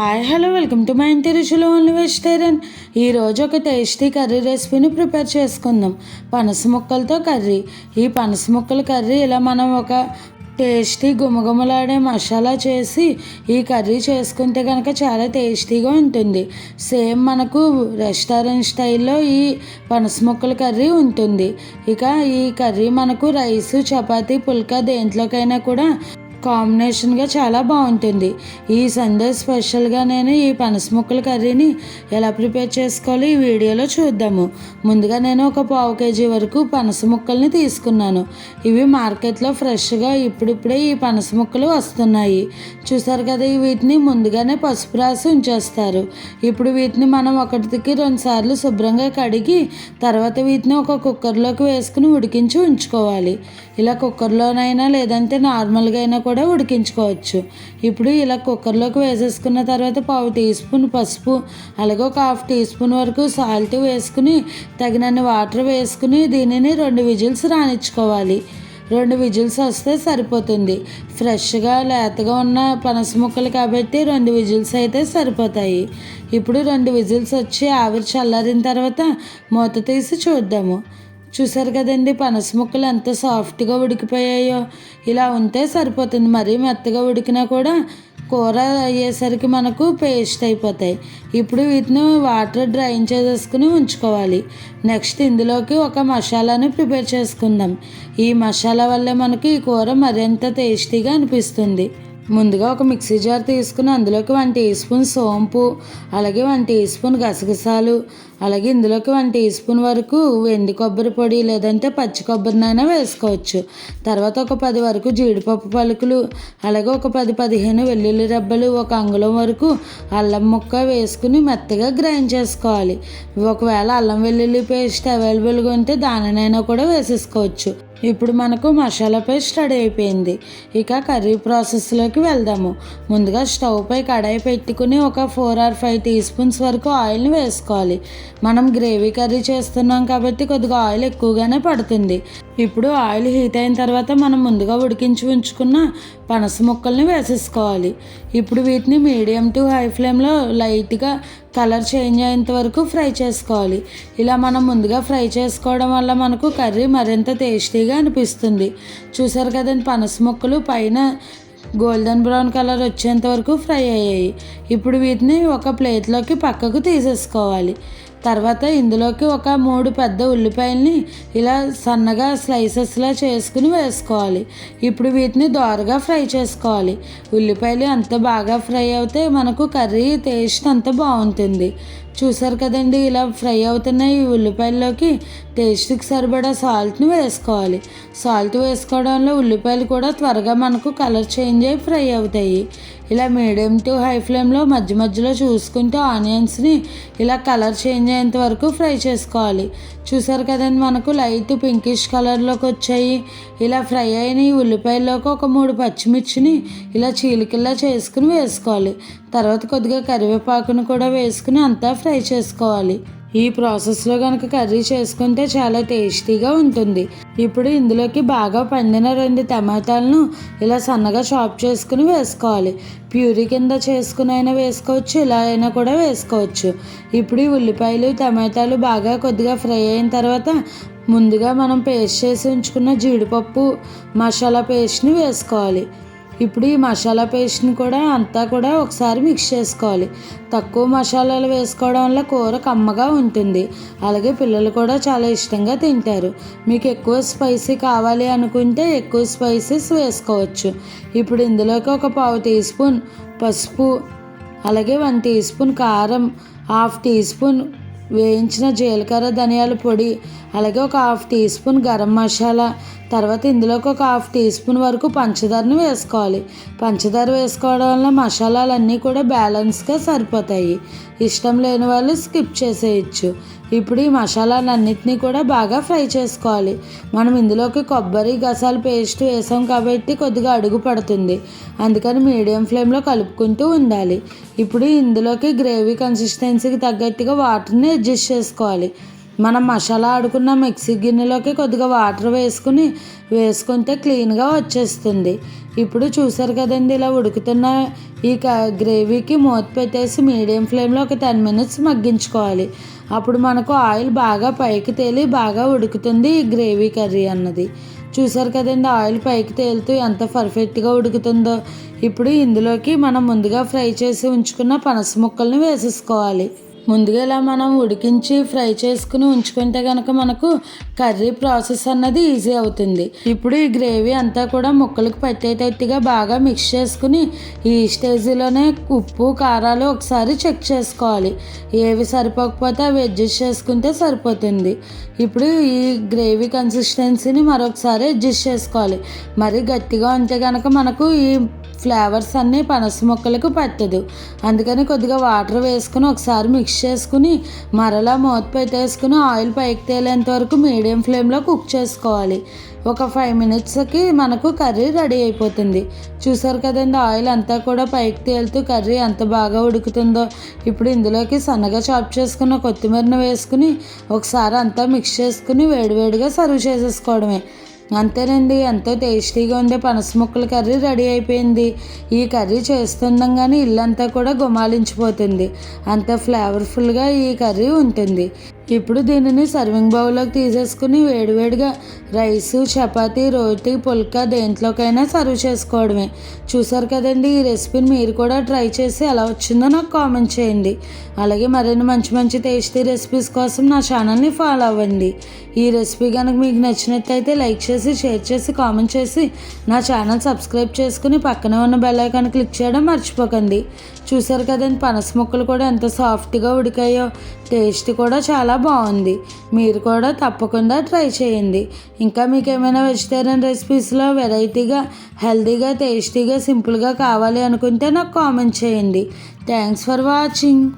Hi hello welcome to my ఇంటి రుచులు only vegetarian. ఈరోజు ఒక టేస్టీ కర్రీ రెసిపీని ప్రిపేర్ చేసుకుందాం. పనస ముక్కలతో కర్రీ. ఈ పనస ముక్కల కర్రీ ఇలా మనం ఒక టేస్టీ గుమగుమలాడే మసాలా చేసి ఈ కర్రీ చేసుకుంటే కనుక చాలా టేస్టీగా ఉంటుంది. సేమ్ మనకు రెస్టారెంట్ స్టైల్లో ఈ పనస ముక్కల కర్రీ ఉంటుంది. ఇక ఈ కర్రీ మనకు రైస్ చపాతీ పుల్కా దేంట్లోకైనా కూడా కాంబినేషన్గా చాలా బాగుంటుంది. ఈ సండే స్పెషల్గా నేను ఈ పనస ముక్కల కర్రీని ఎలా ప్రిపేర్ చేసుకోవాలో ఈ వీడియోలో చూద్దాము. ముందుగా నేను ఒక పావు కేజీ వరకు పనస ముక్కల్ని తీసుకున్నాను. ఇవి మార్కెట్లో ఫ్రెష్గా ఇప్పుడిప్పుడే ఈ పనస ముక్కలు వస్తున్నాయి. చూసారు కదా వీటిని ముందుగానే పసుపు రాసి ఉంచేస్తారు. ఇప్పుడు వీటిని మనం ఒకటికి రెండు సార్లు శుభ్రంగా కడిగి తర్వాత వీటిని ఒక కుక్కర్లోకి వేసుకుని ఉడికించి ఉంచుకోవాలి. ఇలా కుక్కర్లోనైనా లేదంటే నార్మల్గా అయినా కూడా ఉడికించుకోవచ్చు. ఇప్పుడు ఇలా కుక్కర్లోకి వేసేసుకున్న తర్వాత పావు టీ స్పూన్ పసుపు అలాగే ఒక హాఫ్ టీ స్పూన్ వరకు సాల్ట్ వేసుకుని తగినన్ని వాటర్ వేసుకుని దీనిని రెండు విజిల్స్ రానిచ్చుకోవాలి. రెండు విజిల్స్ వస్తే సరిపోతుంది. ఫ్రెష్గా లేతగా ఉన్న పనస ముక్కలు కాబట్టి రెండు విజిల్స్ అయితే సరిపోతాయి. ఇప్పుడు రెండు విజిల్స్ వచ్చి ఆవిరి చల్లారిన తర్వాత మూత తీసి చూద్దాము. చూసారు కదండి పనస ముక్కలు ఎంత సాఫ్ట్గా ఉడికిపోయాయో. ఇలా ఉంటే సరిపోతుంది. మరీ మెత్తగా ఉడికినా కూడా కూర అయ్యేసరికి మనకు పేస్ట్ అయిపోతాయి. ఇప్పుడు వీటిని వాటర్ డ్రైన్ చేసేసుకుని ఉంచుకోవాలి. నెక్స్ట్ ఇందులోకి ఒక మసాలాని ప్రిపేర్ చేసుకుందాం. ఈ మసాలా వల్లే మనకి ఈ కూర మరింత టేస్టీగా అనిపిస్తుంది. ముందుగా ఒక మిక్సీ జార్ తీసుకుని అందులోకి వన్ టీ స్పూన్ సోంపు అలాగే వన్ టీ స్పూన్ గసగసాలు అలాగే ఇందులోకి వన్ టీ స్పూన్ వరకు వెండి కొబ్బరి పొడి లేదంటే పచ్చి కొబ్బరినైనా వేసుకోవచ్చు. తర్వాత ఒక పది వరకు జీడిపప్పు పలుకులు అలాగే ఒక పది పదిహేను వెల్లుల్లి రెబ్బలు ఒక అంగుళం వరకు అల్లం ముక్క వేసుకుని మెత్తగా గ్రైండ్ చేసుకోవాలి. ఒకవేళ అల్లం వెల్లుల్లి పేస్ట్ అవైలబుల్గా ఉంటే దానినైనా కూడా వేసేసుకోవచ్చు. ఇప్పుడు మనకు మసాలా పేస్ట్ రెడీ అయిపోయింది. ఇక కర్రీ ప్రాసెస్లోకి వెళ్దాము. ముందుగా స్టవ్ పై కడాయి పెట్టుకుని ఒక four or five teaspoons వరకు ఆయిల్ని వేసుకోవాలి. మనం గ్రేవీ కర్రీ చేస్తున్నాం కాబట్టి కొద్దిగా ఆయిల్ ఎక్కువగానే పడుతుంది. ఇప్పుడు ఆయిల్ హీట్ అయిన తర్వాత మనం ముందుగా ఉడికించి ఉంచుకున్న పనస ముక్కల్ని వేసేసుకోవాలి. ఇప్పుడు వీటిని మీడియం టు హై ఫ్లేమ్లో లైట్గా కలర్ చేంజ్ అయ్యేంత వరకు ఫ్రై చేసుకోవాలి. ఇలా మనం ముందుగా ఫ్రై చేసుకోవడం వల్ల మనకు కర్రీ మరింత టేస్టీగా అనిపిస్తుంది. చూసారు కదండి పనస ముక్కలు పైన గోల్డెన్ బ్రౌన్ కలర్ వచ్చేంత వరకు ఫ్రై అయ్యాయి. ఇప్పుడు వీటిని ఒక ప్లేట్లోకి పక్కకు తీసేసుకోవాలి. తర్వాత ఇందులోకి ఒక మూడు పెద్ద ఉల్లిపాయల్ని ఇలా సన్నగా స్లైసెస్లా చేసుకుని వేసుకోవాలి. ఇప్పుడు వీటిని దోరగా ఫ్రై చేసుకోవాలి. ఉల్లిపాయలు అంత బాగా ఫ్రై అవుతే మనకు కర్రీ టేస్ట్ అంత బాగుంటుంది. చూసారు కదండి ఇలా ఫ్రై అవుతున్న ఈ ఉల్లిపాయల్లోకి టేస్ట్కి సరిపడా సాల్ట్ని వేసుకోవాలి. సాల్ట్ వేసుకోవడంలో ఉల్లిపాయలు కూడా త్వరగా మనకు కలర్ చేంజ్ అయ్యి ఫ్రై అవుతాయి. ఇలా మీడియం టు హై ఫ్లేమ్లో మధ్య మధ్యలో చూసుకుంటూ ఆనియన్స్ని ఇలా కలర్ చేంజ్ అయ్యేంత వరకు ఫ్రై చేసుకోవాలి. చూసారు కదండి మనకు లైట్ పింకిష్ కలర్లోకి వచ్చాయి. ఇలా ఫ్రై అయిన ఈ ఉల్లిపాయల్లోకి ఒక మూడు పచ్చిమిర్చిని ఇలా చీలికల్లా చేసుకుని వేసుకోవాలి. తర్వాత కొద్దిగా కరివేపాకును కూడా వేసుకుని అంతా ఫ్రై చేసుకోవాలి. ఈ ప్రాసెస్లో కనుక కర్రీ చేసుకుంటే చాలా టేస్టీగా ఉంటుంది. ఇప్పుడు ఇందులోకి బాగా పండిన రెండు టమాటాలను ఇలా సన్నగా చాప్ చేసుకుని వేసుకోవాలి. ప్యూరీ కింద చేసుకుని అయినా వేసుకోవచ్చు ఇలా అయినా కూడా వేసుకోవచ్చు. ఇప్పుడు ఈ ఉల్లిపాయలు టమాటాలు బాగా కొద్దిగా ఫ్రై అయిన తర్వాత ముందుగా మనం పేస్ట్ చేసి ఉంచుకున్న జీడిపప్పు మసాలా పేస్ట్ని వేసుకోవాలి. ఇప్పుడు ఈ మసాలా పేస్ట్ని కూడా అంతా కూడా ఒకసారి మిక్స్ చేసుకోవాలి. తక్కువ మసాలాలు వేసుకోవడం వల్ల కూర కమ్మగా ఉంటుంది. అలాగే పిల్లలు కూడా చాలా ఇష్టంగా తింటారు. మీకు ఎక్కువ స్పైసీ కావాలి అనుకుంటే ఎక్కువ స్పైసెస్ వేసుకోవచ్చు. ఇప్పుడు ఇందులోకి ఒక పావు టీ స్పూన్ పసుపు అలాగే వన్ టీ స్పూన్ కారం హాఫ్ టీ స్పూన్ వేయించిన జీలకర్ర ధనియాల పొడి అలాగే ఒక half teaspoon garam masala తర్వాత ఇందులోకి ఒక హాఫ్ టీ స్పూన్ వరకు పంచదారను వేసుకోవాలి. పంచదార వేసుకోవడం వల్ల మసాలాలన్నీ కూడా బ్యాలెన్స్గా సరిపోతాయి. ఇష్టం లేని వాళ్ళు స్కిప్ చేసేయచ్చు. ఇప్పుడు ఈ మసాలాలన్నింటినీ కూడా బాగా ఫ్రై చేసుకోవాలి. మనం ఇందులోకి కొబ్బరి గసాలు పేస్ట్ వేసాం కాబట్టి కొద్దిగా అడుగు పడుతుంది. అందుకని మీడియం ఫ్లేమ్లో కలుపుకుంటూ ఉండాలి. ఇప్పుడు ఇందులోకి గ్రేవీ కన్సిస్టెన్సీకి తగ్గట్టుగా వాటర్ని అడ్జస్ట్ చేసుకోవాలి. మనం మసాలా ఆడుకున్న మిక్సీ గిన్నెలోకి కొద్దిగా వాటర్ వేసుకుని వేసుకుంటే క్లీన్గా వచ్చేస్తుంది. ఇప్పుడు చూసారు కదండి ఇలా ఉడుకుతున్న ఈ గ్రేవీకి మూత పెట్టేసి మీడియం ఫ్లేమ్లో ఒక టెన్ మినిట్స్ మగ్గించుకోవాలి. అప్పుడు మనకు ఆయిల్ బాగా పైకి తేలి బాగా ఉడుకుతుంది ఈ గ్రేవీ కర్రీ అన్నది. చూసారు కదండి ఆయిల్ పైకి తేలుతూ ఎంత పర్ఫెక్ట్గా ఉడుకుతుందో. ఇప్పుడు ఇందులోకి మనం ముందుగా ఫ్రై చేసి ఉంచుకున్న పనస ముక్కల్ని వేసేసుకోవాలి. ముందుగా ఇలా మనం ఉడికించి ఫ్రై చేసుకుని ఉంచుకుంటే కనుక మనకు కర్రీ ప్రాసెస్ అన్నది ఈజీ అవుతుంది. ఇప్పుడు ఈ గ్రేవీ అంతా కూడా ముక్కలకు పట్టేటట్టుగా బాగా మిక్స్ చేసుకుని ఈ స్టేజ్లోనే ఉప్పు కారాలు ఒకసారి చెక్ చేసుకోవాలి. ఏవి సరిపోకపోతే అవి అడ్జస్ట్ చేసుకుంటే సరిపోతుంది. ఇప్పుడు ఈ గ్రేవీ కన్సిస్టెన్సీని మరొకసారి అడ్జస్ట్ చేసుకోవాలి. మరి గట్టిగా ఉంటే కనుక మనకు ఈ ఫ్లేవర్స్ అన్నీ పనస ముక్కలకు పట్టదు. అందుకని కొద్దిగా వాటర్ వేసుకుని ఒకసారి మిక్స్ చేసుకుని మరలా మూతపై తీసుకుని ఆయిల్ పైకి తేలేంత వరకు మీడియం ఫ్లేమ్లో కుక్ చేసుకోవాలి. ఒక ఫైవ్ మినిట్స్కి మనకు కర్రీ రెడీ అయిపోతుంది. చూసారు కదండి ఆయిల్ అంతా కూడా పైకి తేలుతూ కర్రీ ఎంత బాగా ఉడుకుతుందో. ఇప్పుడు ఇందులోకి సన్నగా చాప్ చేసుకున్న కొత్తిమీరను వేసుకుని ఒకసారి అంతా మిక్స్ చేసుకుని వేడివేడిగా సర్వ్ చేసేసుకోవడమే. అంతేనండి ఎంతో టేస్టీగా ఉండే పనస ముక్కల కర్రీ రెడీ అయిపోయింది. ఈ కర్రీ చేస్తుండగానే ఇల్లంతా కూడా గుమాలించిపోతుంది అంత ఫ్లేవర్ఫుల్గా ఈ కర్రీ ఉంటుంది. ఇప్పుడు దీనిని సర్వింగ్ బౌల్లోకి తీసేసుకుని వేడివేడిగా రైస్ చపాతి రోటీ పుల్కా దేంట్లోకైనా సర్వ్ చేసుకోవడమే. చూసారు కదండి ఈ రెసిపీని మీరు కూడా ట్రై చేసి ఎలా వచ్చిందో నాకు కామెంట్ చేయండి. అలాగే మరిన్ని మంచి మంచి టేస్టీ రెసిపీస్ కోసం నా ఛానల్ని ఫాలో అవ్వండి. ఈ రెసిపీ కనుక మీకు నచ్చినట్టయితే లైక్ చేసి షేర్ చేసి కామెంట్ చేసి నా ఛానల్ సబ్స్క్రైబ్ చేసుకుని పక్కనే ఉన్న బెల్ ఐకాన్ క్లిక్ చేయడం మర్చిపోకండి. చూసారు కదండి పనస ముక్కలు కూడా ఎంత సాఫ్ట్గా ఉడికాయో టేస్ట్ కూడా చాలా బాగుంది. మీరు కూడా తప్పకుండా ట్రై చేయండి. ఇంకా మీకు ఏమైనా వెజిటేరియన్ రెసిపీస్లో వెరైటీగా హెల్తీగా టేస్టీగా సింపుల్గా కావాలి అనుకుంటే నాకు కామెంట్ చేయండి. Thanks for watching